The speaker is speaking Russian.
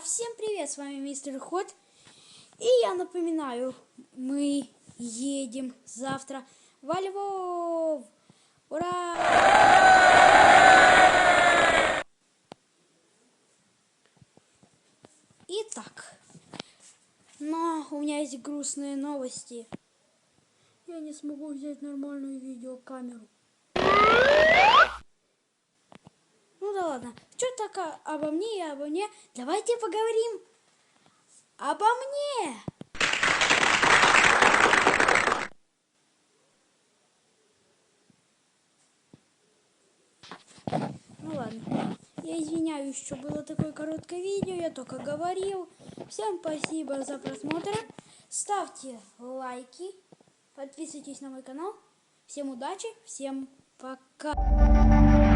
привет, с вами мистер Ход. И я напоминаю, мы едем завтра во Львов. Ура! Итак, но у меня есть грустные новости. Я не смогу взять нормальную видеокамеру. Ну да ладно. Что так обо мне и обо мне? Давайте поговорим обо мне. Ну ладно. Я извиняюсь, что было такое короткое видео. Я только говорил. Всем спасибо за просмотр. Ставьте лайки. Подписывайтесь на мой канал. Всем удачи. Всем пока.